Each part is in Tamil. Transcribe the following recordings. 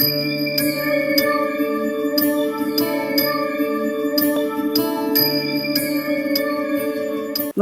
Música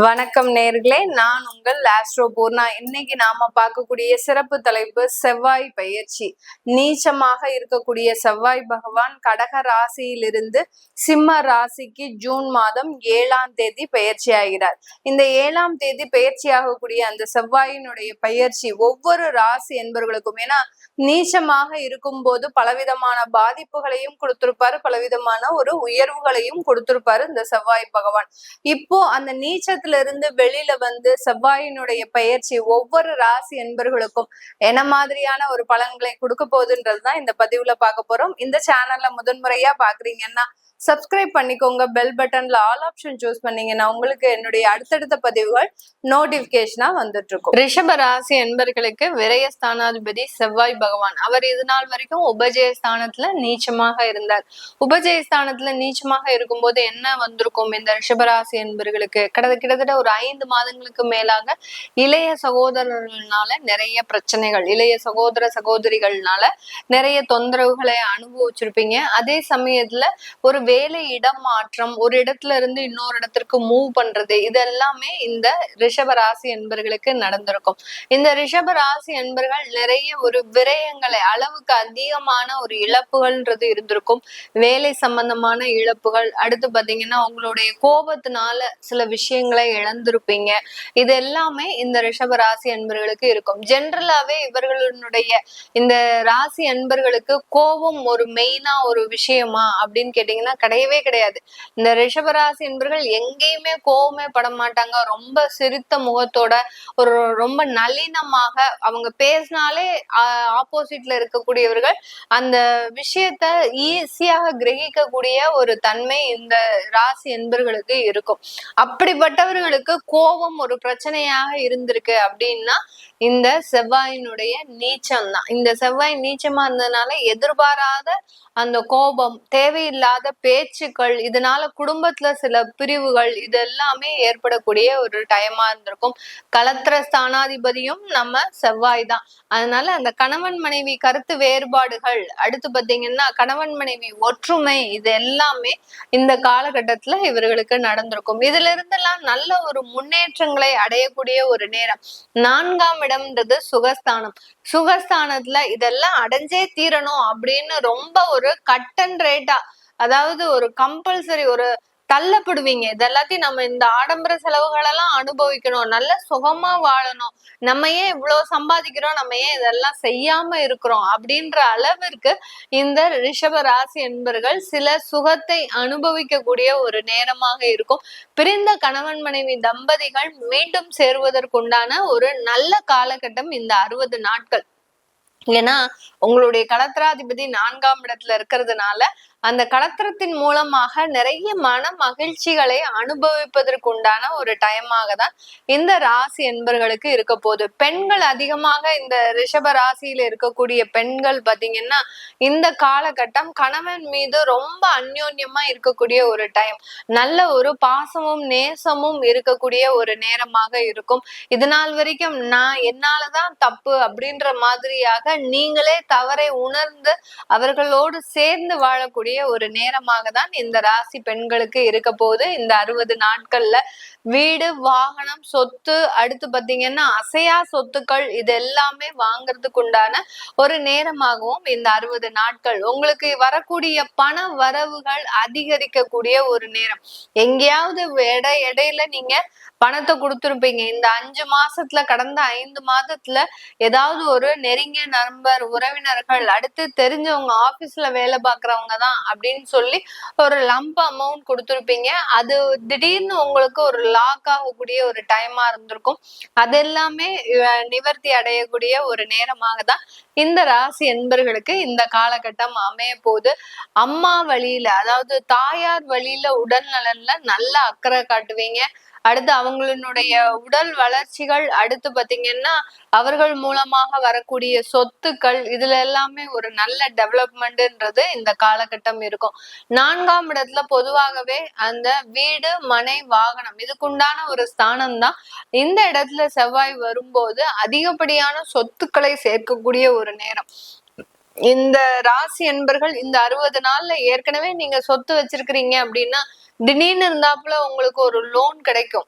வணக்கம் நேர்களே. நான் உங்கள் ஆஸ்ட்ரோ பூர்ணா. இன்னைக்கு நாம பார்க்கக்கூடிய சிறப்பு தலைப்பு செவ்வாய் பயிற்சி. நீச்சமாக இருக்கக்கூடிய செவ்வாய் பகவான் கடக ராசியிலிருந்து சிம்ம ராசிக்கு ஜூன் மாதம் ஏழாம் தேதி பயிற்சி ஆகிறார். இந்த ஏழாம் தேதி பயிற்சி ஆகக்கூடிய அந்த செவ்வாயினுடைய பயிற்சி ஒவ்வொரு ராசி என்பவர்களுக்கும் ஏன்னா நீச்சமாக இருக்கும் போது பலவிதமான பாதிப்புகளையும் கொடுத்திருப்பாரு பலவிதமான ஒரு உயர்வுகளையும் கொடுத்திருப்பாரு இந்த செவ்வாய் பகவான். இப்போ அந்த நீச்சத்துல இருந்து வெளியில வந்து செவ்வாயினுடைய பயிற்சி ஒவ்வொரு ராசி என்பர்களுக்கும் என்ன மாதிரியான ஒரு பலன்களை கொடுக்க போகுதுன்றதுதான் இந்த பதிவுல பார்க்க போறோம். இந்த சேனல்ல முதன்முறையா பாக்குறீங்கன்னா சப்ஸ்கிரைப் பண்ணிக்கோங்க. பெல் பட்டன்ல ஆல் ஆப்ஷன் சூஸ் பண்ணீங்கன்னா உங்களுக்கு என்னுடைய அடுத்தடுத்த பதிவுகள் நோட்டிபிகேஷனா வந்துட்டு இருக்கும் ரிஷப ராசி என்பர்களுக்கு விரய ஸ்தானாதிபதி செவ்வாய் பகவான். அவர் இது நாள் வரைக்கும் உபஜய ஸ்தானத்துல நீச்சமாக இருந்தார். உபஜய ஸ்தானத்துல நீச்சமாக இருக்கும்போது என்ன வந்திருக்கும் இந்த ரிஷபராசி என்பர்களுக்கு? கடந்த கிட்டத்தட்ட ஒரு ஐந்து மாதங்களுக்கு மேலாக இளைய சகோதரர்கள்னால நிறைய பிரச்சனைகள் இளைய சகோதர சகோதரிகள்னால நிறைய தொந்தரவுகளை அனுபவிச்சிருப்பீங்க. அதே சமயத்துல ஒரு வேலை இடம் மாற்றம் ஒரு இடத்துல இருந்து இன்னொரு இடத்திற்கு மூவ் பண்றது இது எல்லாமே இந்த ரிஷப ராசி என்பர்களுக்கு நடந்திருக்கும். இந்த ரிஷப ராசி என்பர்கள் நிறைய ஒரு விரயங்களை அளவுக்கு அதிகமான ஒரு இழப்புகள்ன்றது இருந்திருக்கும். வேலை சம்பந்தமான இழப்புகள் அடுத்து பாத்தீங்கன்னா உங்களுடைய கோபத்தினால சில விஷயங்களை இழந்திருப்பீங்க. இது எல்லாமே இந்த ரிஷப ராசி அன்பர்களுக்கு இருக்கும். ஜென்ரலாவே இவர்களுடைய இந்த ராசி அன்பர்களுக்கு கோபம் ஒரு மெயினா ஒரு விஷயமா அப்படின்னு கேட்டீங்கன்னா கிடையவே கிடையாது. இந்த ரிஷபராசி என்பர்கள் எங்கேயுமே கோவமே பட மாட்டாங்க. ரொம்ப சிரித்த முகத்தோட ஒரு ரொம்ப நளினமாக அவங்க பேசினாலே ஆப்போசிட்ல இருக்கக்கூடியவர்கள் அந்த விஷயத்த ஈஸியாக கிரகிக்கக்கூடிய ஒரு தன்மை இந்த ராசி என்பர்களுக்கு இருக்கும். அப்படிப்பட்டவர்களுக்கு கோபம் ஒரு பிரச்சனையாக இருந்திருக்கு அப்படின்னா இந்த செவ்வாயினுடைய நீச்சம் தான் இந்த செவ்வாய் நீச்சமா இருந்ததுனால எதிர்பாராத அந்த கோபம் தேவையில்லாத பேச்சுக்கள் இதனால குடும்பத்துல சில பிரிவுகள் இது எல்லாமே ஏற்படக்கூடிய ஒரு டைமா இருந்திருக்கும். கலத்திர ஸ்தானாதிபதியும் நம்ம செவ்வாய் தான். அதனால அந்த கணவன் மனைவி கருத்து வேறுபாடுகள் அடுத்து பாத்தீங்கன்னா கணவன் மனைவி ஒற்றுமை இது எல்லாமே இந்த காலகட்டத்துல இவர்களுக்கு நடந்திருக்கும். இதுல இருந்தெல்லாம் நல்ல ஒரு முன்னேற்றங்களை அடையக்கூடிய ஒரு நேரம். நான்காம் இடம்ன்றது சுகஸ்தானம். சுகஸ்தானத்துல இதெல்லாம் அடைஞ்சே தீரணும் அப்படின்னு ரொம்ப ஒரு கட் அண்ட் ரேட்டா அதாவது ஒரு கம்பல்சரி ஒரு தள்ளப்படுவீங்க. இதெல்லாத்தையும் நம்ம இந்த ஆடம்பர செலவுகள் எல்லாம் அனுபவிக்கணும். நல்ல சுகமா வாழணும். நம்ம ஏன் இவ்வளவு சம்பாதிக்கிறோம்? நம்ம ஏன் இதெல்லாம் செய்யாம இருக்கிறோம்? அப்படின்ற அளவிற்கு இந்த ரிஷப ராசி என்பர்கள் சில சுகத்தை அனுபவிக்கக்கூடிய ஒரு நேரமாக இருக்கும். பிரிந்த கணவன் மனைவி தம்பதிகள் மீண்டும் சேருவதற்குண்டான ஒரு நல்ல காலகட்டம் இந்த அறுபது நாட்கள். ஏன்னா உங்களுடைய களத்திராதிபதி நான்காம் இடத்துல இருக்கிறதுனால அந்த கலத்திரத்தின் மூலமாக நிறைய மன மகிழ்ச்சிகளை அனுபவிப்பதற்குண்டான ஒரு டைமாக தான் இந்த ராசி என்பர்களுக்கு இருக்க போகுது. பெண்கள் அதிகமாக இந்த ரிஷப ராசியில இருக்கக்கூடிய பெண்கள் பாத்தீங்கன்னா இந்த காலகட்டம் கணவன் மீது ரொம்ப அந்யோன்யமா இருக்கக்கூடிய ஒரு டைம் நல்ல ஒரு பாசமும் நேசமும் இருக்கக்கூடிய ஒரு நேரமாக இருக்கும். இது நாள் வரைக்கும் நான் என்னாலதான் தப்பு அப்படின்ற மாதிரியாக நீங்களே தவறை உணர்ந்து அவர்களோடு சேர்ந்து வாழக்கூடிய ஒரு நேரமாக தான் இந்த ராசி பெண்களுக்கு இருக்க போது இந்த அறுபது நாட்கள்ல வீடு வாகனம் சொத்து அடுத்து பாத்தீங்கன்னா அசையா சொத்துக்கள் இது எல்லாமே வாங்குறதுக்கு உண்டான ஒரு நேரமாகவும் இந்த அறுபது நாட்கள் உங்களுக்கு வரக்கூடிய பண வரவுகள் அதிகரிக்கக்கூடிய ஒரு நேரம். எங்கேயாவது எடை இடையில நீங்க பணத்தை கொடுத்துருப்பீங்க. இந்த அஞ்சு மாசத்துல கடந்த ஐந்து மாதத்துல ஏதாவது ஒரு நெருங்கிய நண்பர் உறவினர்கள் அடுத்து தெரிஞ்சவங்க ஆபீஸ்ல வேலை பாக்குறவங்க தான் அப்படின்னு சொல்லி ஒரு லம்ப் அமௌண்ட் கொடுத்துருப்பீங்க. அது திடீர்னு உங்களுக்கு ஒரு லாக் ஆகக்கூடிய ஒரு டைமா இருந்திருக்கும். அது எல்லாமே நிவர்த்தி அடையக்கூடிய ஒரு நேரமாக தான் இந்த ராசி என்பர்களுக்கு இந்த காலகட்டம் அமைய போது அம்மா வழியில அதாவது தாயார் வழியில உடல் நலன்ல நல்ல அக்கறை காட்டுவீங்க. அடுத்து அவங்களுடைய உடல் வளர்ச்சிகள் அடுத்து பாத்தீங்கன்னா அவர்கள் மூலமாக வரக்கூடிய சொத்துக்கள் இதுல எல்லாமே ஒரு நல்ல டெவலப்மெண்ட்ன்றது இந்த காலகட்டம் இருக்கும். நான்காம் இடத்துல பொதுவாகவே அந்த வீடு மனை வாகனம் இதுக்குண்டான ஒரு ஸ்தானம் தான் இந்த இடத்துல செவ்வாய் வரும்போது அதிகப்படியான சொத்துக்களை சேர்க்கக்கூடிய ஒரு நேரம். இந்த ராசி என்பர்கள் இந்த அறுபது நாள்ல ஏற்கனவே நீங்க சொத்து வச்சிருக்கிறீங்க அப்படின்னா திடீர்னு இருந்தாப்புல உங்களுக்கு ஒரு லோன் கிடைக்கும்.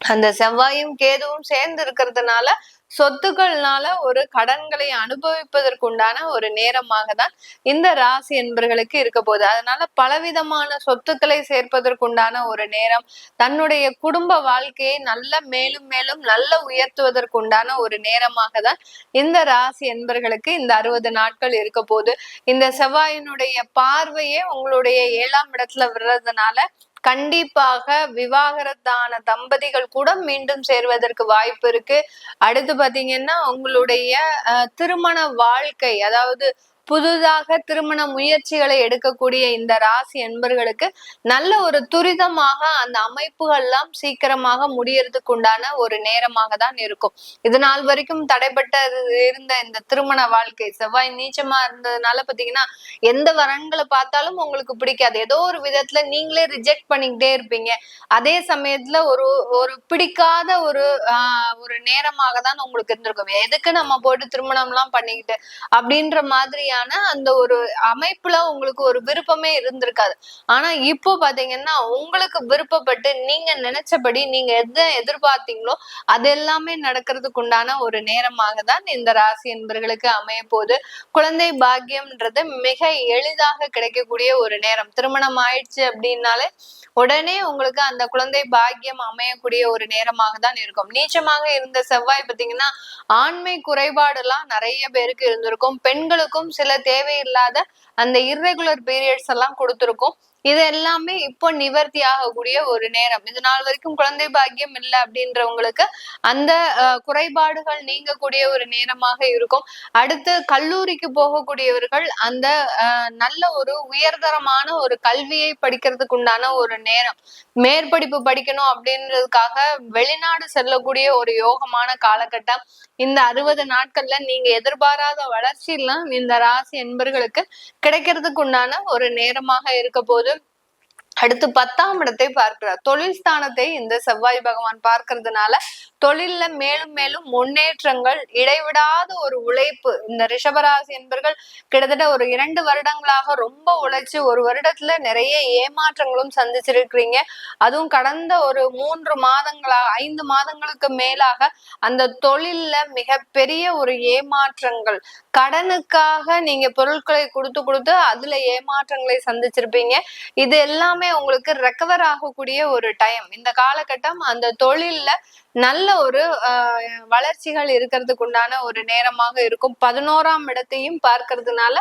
அந்த செவ்வாயும் கேதுவும் சேர்ந்து இருக்கிறதுனால சொத்துக்கள்னால ஒரு கடன்களை அனுபவிப்பதற்குண்டான ஒரு நேரமாக தான் இந்த ராசி என்பர்களுக்கு இருக்க போகுது. அதனால பலவிதமான சொத்துக்களை சேர்ப்பதற்குண்டான ஒரு நேரம் தன்னுடைய குடும்ப வாழ்க்கையை நல்ல மேலும் மேலும் நல்ல உயர்த்துவதற்குண்டான ஒரு நேரமாக தான் இந்த ராசி என்பர்களுக்கு இந்த அறுபது நாட்கள் இருக்க போகுது. இந்த செவ்வாயினுடைய பார்வையே உங்களுடைய ஏழாம் இடத்துல விடுறதுனால கண்டிப்பாக விவாகரத்தான தம்பதிகள் கூட மீண்டும் சேர்வதற்கு வாய்ப்பு இருக்கு. அடுத்து பாத்தீங்கன்னா உங்களுடைய திருமண வாழ்க்கை அதாவது புதுதாக திருமண முயற்சிகளை எடுக்கக்கூடிய இந்த ராசி என்பர்களுக்கு நல்ல ஒரு துரிதமாக அந்த அமைப்புகள்லாம் சீக்கிரமாக முடியறதுக்கு உண்டான ஒரு நேரமாக தான் இருக்கும். இது நாள் வரைக்கும் தடைப்பட்ட இருந்த இந்த திருமண வாழ்க்கை செவ்வாய் நீச்சமா இருந்ததுனால பாத்தீங்கன்னா எந்த வரன்களை பார்த்தாலும் உங்களுக்கு பிடிக்காது. ஏதோ ஒரு விதத்துல நீங்களே ரிஜெக்ட் பண்ணிக்கிட்டே இருப்பீங்க. அதே சமயத்துல ஒரு ஒரு பிடிக்காத ஒரு ஆஹ் ஒரு நேரமாக தான் உங்களுக்கு இருந்திருக்கும். எதுக்கு நம்ம போட்டு திருமணம் எல்லாம் பண்ணிக்கிட்டு அப்படின்ற மாதிரி மாதிரியான அந்த ஒரு அமைப்புல உங்களுக்கு ஒரு விருப்பமே இருந்திருக்காது. ஆனா இப்போ பாத்தீங்கன்னா உங்களுக்கு விருப்பப்பட்டு நீங்க நினைச்சபடி நீங்க எதை எதிர்பார்த்தீங்களோ அது எல்லாமே நடக்கிறதுக்கு உண்டான ஒரு நேரமாக தான் இந்த ராசி என்பர்களுக்கு அமைய போகுது. குழந்தை பாக்கியம்ன்றது மிக எளிதாக கிடைக்கக்கூடிய ஒரு நேரம். திருமணம் ஆயிடுச்சு அப்படின்னாலே உடனே உங்களுக்கு அந்த குழந்தை பாக்கியம் அமையக்கூடிய ஒரு நேரமாக தான் இருக்கும். நீச்சமாக இருந்த செவ்வாய் பார்த்தீங்கன்னா ஆண்மை குறைபாடு எல்லாம் நிறைய பேருக்கு இருந்திருக்கும். பெண்களுக்கும் சில தேவையில்லாத அந்த இர்ரெகுலர் பீரியட்ஸ் எல்லாம் கொடுத்துருக்கும். இது எல்லாமே இப்போ நிவர்த்தி ஆகக்கூடிய ஒரு நேரம். இது நாள் வரைக்கும் குழந்தை பாக்கியம் இல்லை அப்படின்றவங்களுக்கு அந்த குறைபாடுகள் நீங்கக்கூடிய ஒரு நேரமாக இருக்கும். அடுத்து கல்லூரிக்கு போகக்கூடியவர்கள் அந்த நல்ல ஒரு உயர்தரமான ஒரு கல்வியை படிக்கிறதுக்கு உண்டான ஒரு நேரம். மேற்படிப்பு படிக்கணும் அப்படின்றதுக்காக வெளிநாடு செல்லக்கூடிய ஒரு யோகமான காலகட்டம். இந்த அறுபது நாட்கள்ல நீங்க எதிர்பாராத வளர்ச்சியெல்லாம் இந்த ராசி என்பர்களுக்கு கிடைக்கிறதுக்கு உண்டான ஒரு நேரமாக இருக்க போது அடுத்து பத்தாம் இடத்தை பார்க்கிறார். தொழில் ஸ்தானத்தை இந்த செவ்வாய் பகவான் பார்க்கறதுனால தொழில்ல மேலும் மேலும் முன்னேற்றங்கள் இடைவிடாத ஒரு உழைப்பு இந்த ரிஷபராசி என்பர்கள் கிட்டத்தட்ட ஒரு இரண்டு வருடங்களாக ரொம்ப உழைச்சு ஒரு வருடத்துல நிறைய ஏமாற்றங்களும் சந்திச்சிருக்கிறீங்க. அதுவும் கடந்த ஒரு மூன்று மாதங்களாக ஐந்து மாதங்களுக்கு மேலாக அந்த தொழில்ல மிகப்பெரிய ஒரு ஏமாற்றங்கள். கடனுக்காக நீங்க பொருட்களை கொடுத்து கொடுத்து அதுல ஏமாற்றங்களை சந்திச்சிருப்பீங்க. இது எல்லாமே உங்களுக்கு ரெக்கவர் ஆகக்கூடிய ஒரு டைம் இந்த காலகட்டம் அந்த தொழில்ல நல்ல ஒரு வளர்ச்சிகள் இருக்கிறதுக்கு உண்டான ஒரு நேரமாக இருக்கும். பதினோராம் இடத்தையும் பார்க்கறதுனால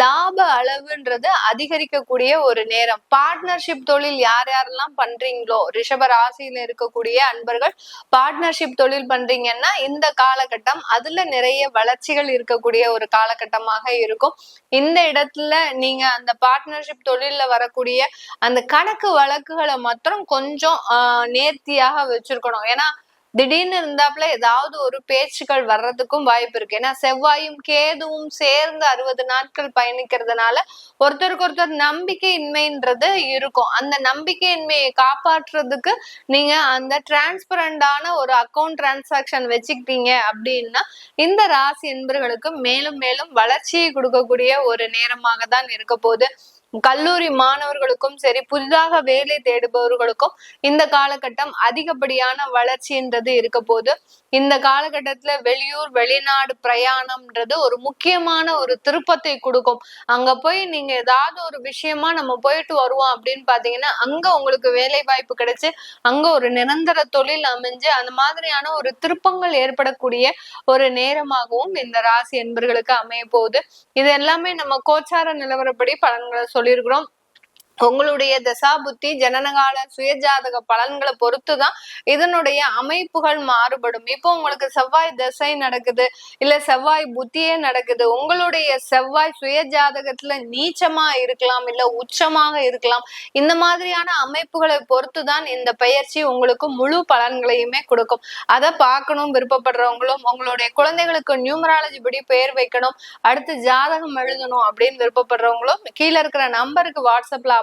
லாப அளவுன்றது அதிகரிக்கக்கூடிய ஒரு நேரம். பார்ட்னர்ஷிப் தொழில் யார் யாரெல்லாம் பண்றீங்களோ ரிஷப ராசியில இருக்கக்கூடிய அன்பர்கள் பார்ட்னர்ஷிப் தொழில் பண்றீங்கன்னா இந்த காலகட்டம் அதுல நிறைய வளர்ச்சிகள் இருக்கக்கூடிய ஒரு காலகட்டமாக இருக்கும். இந்த இடத்துல நீங்க அந்த பார்ட்னர்ஷிப் தொழில்ல வரக்கூடிய அந்த கணக்கு வழக்குகளை மாத்திரம் கொஞ்சம் நேர்த்தியாக வச்சிருக்கணும். ஏன்னா திடீர்னு இருந்தாப்புல ஏதாவது ஒரு பேச்சுக்கள் வர்றதுக்கும் வாய்ப்பு இருக்கு. ஏன்னா செவ்வாயும் கேதுவும் சேர்ந்து அறுபது நாட்கள் பயணிக்கிறதுனால ஒருத்தருக்கு ஒருத்தர் நம்பிக்கையின்மைன்றது இருக்கும். அந்த நம்பிக்கையின்மையை காப்பாற்றுறதுக்கு நீங்க அந்த டிரான்ஸ்பரண்டான ஒரு அக்கௌண்ட் டிரான்சாக்ஷன் வச்சுக்கிட்டீங்க அப்படின்னா இந்த ராசி என்பர்களுக்கு மேலும் மேலும் வளர்ச்சியை கொடுக்கக்கூடிய ஒரு நேரமாக தான் இருக்க போகுது. கல்லூரி மாணவர்களுக்கும் சரி புதிதாக வேலை தேடுபவர்களுக்கும் இந்த காலகட்டம் அதிகப்படியான வளர்ச்சின்றது இருக்க போது இந்த காலகட்டத்துல வெளியூர் வெளிநாடு பிரயாணம்ன்றது ஒரு முக்கியமான ஒரு திருப்பத்தை கொடுக்கும். அங்க போய் நீங்க ஏதாவது ஒரு விஷயமா நம்ம போயிட்டு வருவோம் அப்படின்னு பாத்தீங்கன்னா அங்க உங்களுக்கு வேலை வாய்ப்பு கிடைச்சு அங்க ஒரு நிரந்தர தொழில் அமைஞ்சு அந்த மாதிரியான ஒரு திருப்பங்கள் ஏற்படக்கூடிய ஒரு நேரமாகவும் இந்த ராசி என்பர்களுக்கு அமைய போகுது. இது எல்லாமே நம்ம கோச்சார நிலவரப்படி பலன்களை சொல்ல oluyorum. உங்களுடைய தசா புத்தி ஜனனகால சுயஜாதக பலன்களை பொறுத்துதான் இதனுடைய அமைப்புகள் மாறுபடும். இப்போ உங்களுக்கு செவ்வாய் தசை நடக்குது இல்ல செவ்வாய் புத்தியே நடக்குது உங்களுடைய செவ்வாய் சுயஜாதகத்துல நீச்சமா இருக்கலாம் இல்ல உச்சமாக இருக்கலாம் இந்த மாதிரியான அமைப்புகளை பொறுத்துதான் இந்த பயிற்சி உங்களுக்கு முழு பலன்களையுமே கொடுக்கும். அதை பார்க்கணும் விருப்பப்படுறவங்களும் உங்களுடைய குழந்தைகளுக்கு நியூமராலஜி படி பெயர் வைக்கணும் அடுத்து ஜாதகம் எழுதணும் அப்படின்னு விருப்பப்படுறவங்களும் கீழே இருக்கிற நம்பருக்கு வாட்ஸ்அப்ல